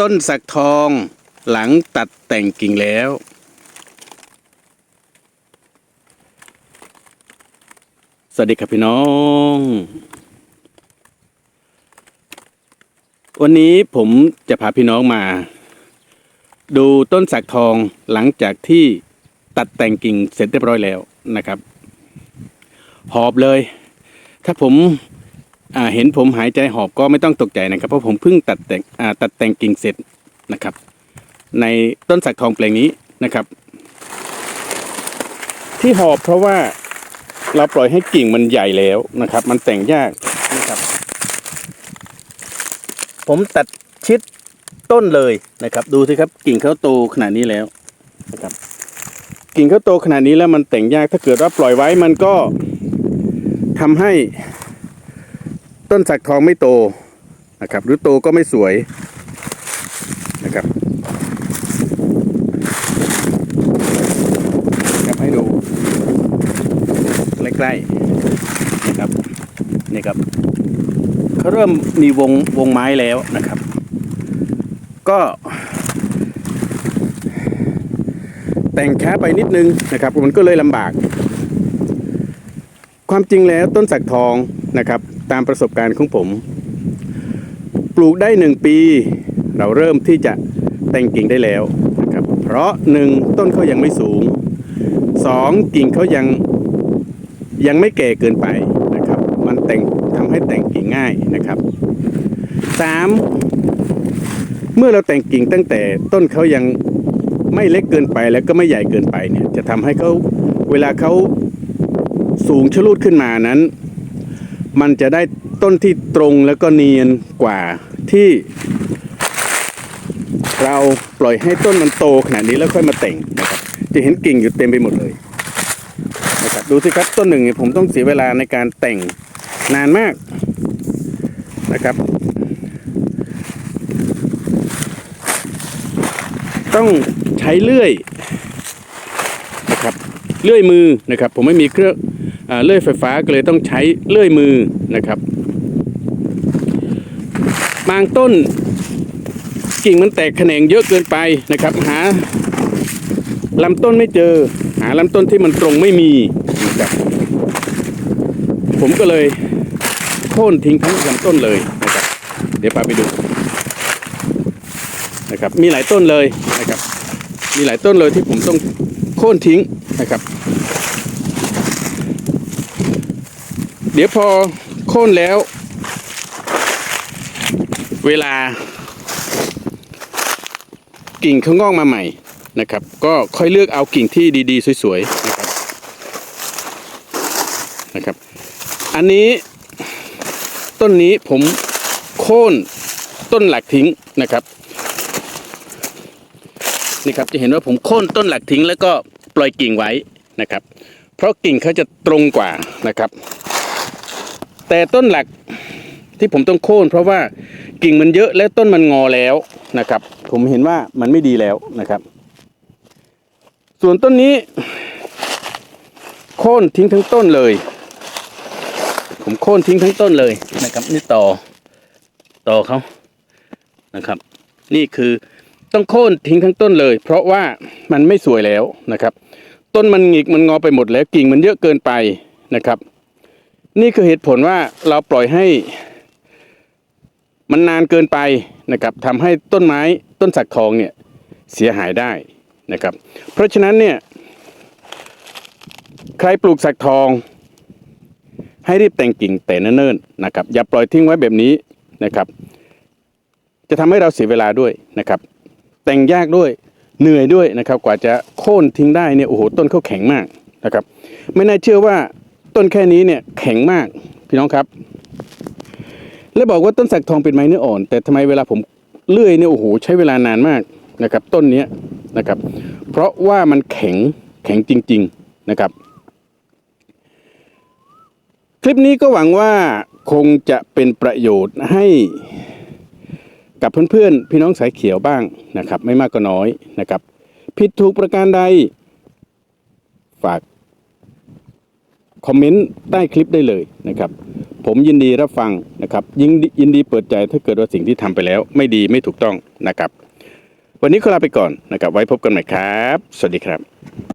ต้นสักทอง หลังตัดแต่งกิ่งแล้ว สวัสดีครับพี่น้อง วันนี้ผมจะพาพี่น้องมา ดูต้นสักทองหลังจากที่ตัดแต่งกิ่งเสร็จเรียบร้อยแล้วนะครับ หอบเลย ถ้าผม เห็นผมหายใจหอบก็ไม่ต้องตกใจนะครับ เพราะผมเพิ่งตัดแต่งตัดแต่งกิ่งเสร็จนะครับ ในต้นสักทองแปลงนี้นะครับ ที่หอบเพราะว่าเราปล่อยให้กิ่งมันใหญ่แล้วนะครับ มันแต่งยากนะครับ ผมตัดชิดต้นเลยนะครับ ดูสิครับ กิ่งเขาโตขนาดนี้แล้วนะครับ กิ่งเขาโตขนาดนี้แล้วมันแต่งยากถ้าเกิดว่าปล่อยไว้มันก็ทำให้ ต้นสักทองไม่โตนะครับ หรือโตก็ไม่สวยนะครับครับให้ดูใกล้ๆนะครับนี่ครับเขาเริ่มมีวงวงไม้แล้วนะครับ ก็ แต่งช้าไปนิดนึงนะครับ มันก็เลยลำบาก ความจริงแล้วต้นสักทองนะครับ ตามประสบการณ์ของผม ปลูกได้หนึ่งปี เราเริ่มที่จะแต่งกิ่งได้แล้วนะครับเพราะหนึ่งต้นเขายังไม่สูงสองกิ่งเขายังยังไม่แก่เกินไปนะครับ มันแต่งทำให้แต่งกิ่งง่ายนะครับสามเมื่อเราแต่งกิ่งตั้งแต่ต้นเขายังไม่เล็กเกินไปแล้วก็ไม่ใหญ่เกินไปเนี่ยจะทำให้เขาเวลาเขาสูงชะลูดขึ้นมานั้น มันจะได้ต้นที่ตรงแล้วก็เนียนกว่าที่ เราปล่อยให้ต้นมันโตขนาดนี้แล้วค่อยมาแต่งนะครับ จะเห็นกิ่งอยู่เต็มไปหมดเลยนะครับดูสิครับต้นหนึ่งผมต้องเสียเวลาในการแต่งนานมากนะครับ ต้องใช้เลื่อยนะครับเลื่อยมือนะครับ ผมไม่มีเครื่อง เลื่อยไฟฟ้าก็เลยต้องใช้เลื่อยมือนะครับ บางต้นกิ่งมันแตกแขนงเยอะเกินไปนะครับ หาลำต้นไม่เจอ หาลำต้นที่มันตรงไม่มีนะครับผมก็เลยโค่นทิ้งทั้งลำต้นเลยนะครับ เดี๋ยวพาไปดูนะครับมีหลายต้นเลยนะครับ มีหลายต้นเลยที่ผมต้องโค่นทิ้งนะครับ เดี๋ยวพอโค่นแล้ว เวลา กิ่งเขางอกมาใหม่นะครับ ก็ค่อยเลือกเอากิ่งที่ดีๆ สวยๆนะครับนะครับ อันนี้ต้นนี้ผมโค่นต้นหลักทิ้งนะครับนี่ครับจะเห็นว่าผมโค่นต้นหลักทิ้งแล้วก็ปล่อยกิ่งไว้นะครับ เพราะกิ่งเขาจะตรงกว่านะครับ แต่ต้นหลักที่ผมต้องโค่นเพราะว่ากิ่งมันเยอะและต้นมันงอแล้วนะครับ ผมเห็นว่ามันไม่ดีแล้วนะครับ ส่วนต้นนี้ โค่นทิ้งทั้งต้นเลย ผมโค่นทิ้งทั้งต้นเลยนะครับ นี่ต่อต่อเขานะครับ นี่คือต้องโค่นทิ้งทั้งต้นเลย เพราะว่ามันไม่สวยแล้วนะครับ ต้นมันหงิกมันงอไปหมดแล้วกิ่งมันเยอะเกินไปนะครับ นี่คือเหตุผลว่าเราปล่อยให้มันนานเกินไปนะครับทำให้ต้นไม้ต้นสักทองเนี่ยเสียหายได้นะครับ เพราะฉะนั้นเนี่ยใครปลูกสักทอง ให้รีบแต่งกิ่งแต่เนิ่นๆนะครับ อย่าปล่อยทิ้งไว้แบบนี้นะครับ จะทำให้เราเสียเวลาด้วยนะครับ แต่งยากด้วยเหนื่อยด้วยนะครับ กว่าจะโค่นทิ้งได้เนี่ยโอ้โหต้นเขาแข็งมากนะครับ ไม่น่าเชื่อว่า ต้นแค่นี้เนี่ยแข็งมากพี่น้องครับ แล้วบอกว่าต้นสักทองเป็นไม้เนื้ออ่อน แต่ทำไมเวลาผมเลื่อยเนี่ยโอ้โหใช้เวลานานมากนะครับ ต้นเนี้ยนะครับ เพราะว่ามันแข็งแข็งจริง ๆนะครับ คลิปนี้ก็หวังว่าคงจะเป็นประโยชน์ให้กับเพื่อนๆ พี่น้องสายเขียวบ้างนะครับ ไม่มากก็น้อยนะครับ ผิดถูกประการใด ฝาก คอมเมนต์ใต้คลิปได้เลยนะครับ ผมยินดีรับฟังนะครับยินยินดีเปิดใจถ้าเกิดว่าสิ่งที่ทำไปแล้ว ไม่ดีไม่ถูกต้องนะครับ วันนี้ขอลาไปก่อนนะครับ ไว้พบกันใหม่ครับ สวัสดีครับ